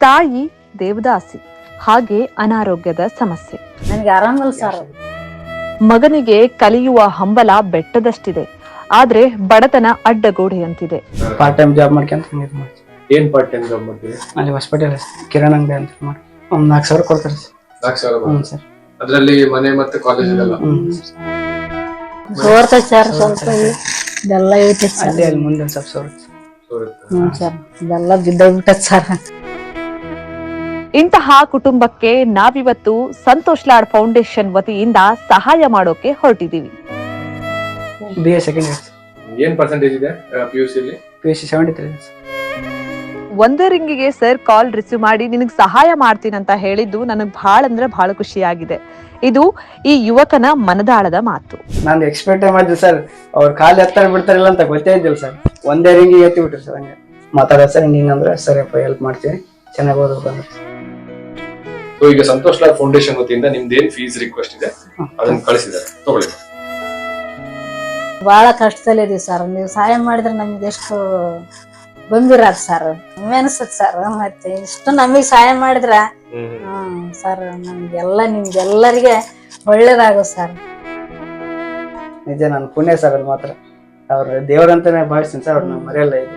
ತಾಯಿ ದೇವದಾಸಿ ಹಾಗೆ ಅನಾರೋಗ್ಯದ ಸಮಸ್ಯೆ. ನನಗೆ ಆರಾಮಲ್ಲ ಸರ್. ಮಗನಿಗೆ ಕಲಿಯುವ ಹಂಬಲ ಬೆಟ್ಟದಷ್ಟಿದೆ ಆದ್ರೆ ಬಡತನ ಅಡ್ಡಗೋಡೆಯಂತಿದೆ. ಪಾರ್ಟ್ ಟೈಮ್ ಜಾಬ್ ಮಾಡ್ಕೊಂತ ಹಂಗೆ ಇದು ಮಾಡ್ತೀವಿ ಏನ್ ಪಾರ್ಟ್ ಟೈಮ್ ಜಾಬ್ ಮಾಡ್ತೀರಿ? ಅಲ್ಲಿ ಹಾಸ್ಪಿಟಲ್ ಕಿರಾಣ ಅಂಗಡಿ ಅಂತ ಮಾಡಿ ಒಂದು ನಾಲ್ಕು ಸಾವಿರ ಕೊಡ್ತಾರೆ ಸರ್. ನಾಲ್ಕು ಸಾವಿರ ಹ್ಞೂ ಸರ್. ಸರ್ ಮನೆ ಮತ್ತೆ ಸರ್ ಸರ್ ಸರ್. ಸೋರ್ತೈತೆ ಸರ್ ಸ್ವಲ್ಪ ಇದೆಲ್ಲ ಐತೆ ಸರ್. ಅಲ್ಲಿ ಅಲ್ಲಿ ಮುಂದೆ ಒಂದ್ ಸ್ವಲ್ಪ ಸಾವಿರ ಹ್ಞೂ ಸರ್ ಇದೆಲ್ಲ ಬಿದ್ದೋಗ್ಬಿಟ್ಟೈತೆ ಸರ್. ಇಂತಹ ಕುಟುಂಬಕ್ಕೆ ನಾವಿವತ್ತು ಸಂತೋಷ್ ಲಾಡ್ ಫೌಂಡೇಶನ್ ವತಿಯಿಂದ ಸಹಾಯ ಮಾಡೋಕೆ ಹೊರಟಿದ್ದೀವಿ. ಬಿ ಎ ಸೆಕೆಂಡ್ ಇಯರ್ ಏನ್ ಪರ್ಸೆಂಟೇಜ್ ಇದೆ P U C P U C seventy three ಒಂದೇ ರಿಂಗಿಗೆ ಸರ್ ಕಾಲ್ ರಿಸೀವ್ ಮಾಡಿ ನಿನಗೆ ಸಹಾಯ ಮಾಡ್ತೀನಿ ಅಂತ ಹೇಳಿದ್ದು ನನಗೆ ಬಹಳ ಅಂದ್ರೆ ಬಹಳ ಖುಷಿಯಾಗಿದೆ. ಇದು ಈ ಯುವಕನ ಮನದಾಳದ ಮಾತು. ನಾನು ಎಕ್ಸ್ಪೆಕ್ಟ್ ಮಾಡಿದ್ದೆ ಸರ್ ಅವ್ರ ಕಾಲು ಎತ್ತರ ಬಿಡ್ತಾರಿಲ್ಲ ಅಂತ ಗೊತ್ತೇ ಇದ್ದಿಲ್ಲ ಸರ್. ಒಂದೇ ರಿಂಗಿಗೆ ಎತ್ತಿ ಬಿಟ್ರು ಸರ್ ಹಂಗೆ. ಮಾತಾಡೋದು ಸರ್ ಹಿಂಗೆ ಅಂದ್ರೆ ಸರಿಯಪ್ಪ ಹೆಲ್ಪ್ ಮಾಡ್ತೀನಿ. ಚೆನ್ನಾಗಿ ಓದಬೇಕು ಅಂದ್ರೆ. ಸೊ ಈಗ ಸಂತೋಷ್ ಲಾಲ್ ಫೌಂಡೇಶನ್ ವತಿಯಿಂದ ನಿಮ್ದು ಏನ್ ಫೀಸ್ ರಿಕ್ವೆಸ್ಟ್ ಇದೆ? ಅದನ್ನ ಕಳಿಸಿದ್ದಾರೆ. ತಗೊಳ್ಳಿ. ಬಹಳ ಕಷ್ಟದಲ್ಲಿದ್ದೀವಿ ಸರ್ ನೀವು ಸಹಾಯ ಮಾಡಿದ್ರೆ ನಮ್ಗೆ ಎಷ್ಟು ಬಂದಿರೋದು ಸರ್ ಹೆಮ್ಮೆ ಅನ್ಸುತ್ತೆ ಸರ್ ಮತ್ತೆ ಇಷ್ಟು ನಮಗೆ ಸಹಾಯ ಮಾಡಿದ್ರ ಹ್ಮ್. ಸರ್ ನಮ್ಗೆಲ್ಲ ನಿಮ್ಗೆಲ್ಲರಿಗೆ ಒಳ್ಳೇದಾಗೋ ಸರ್ ನಿಜ ನಾನು ಪುಣ್ಯ ಸರ್ ಅದು ಮಾತ್ರ. ಅವ್ರ ದೇವರಂತಾನೆ ಭಾವಿಸ್ತೀನಿ ಸರ್ ಅವ್ರನ್ನ ಮರೆಯಲ್ಲ ಇದು.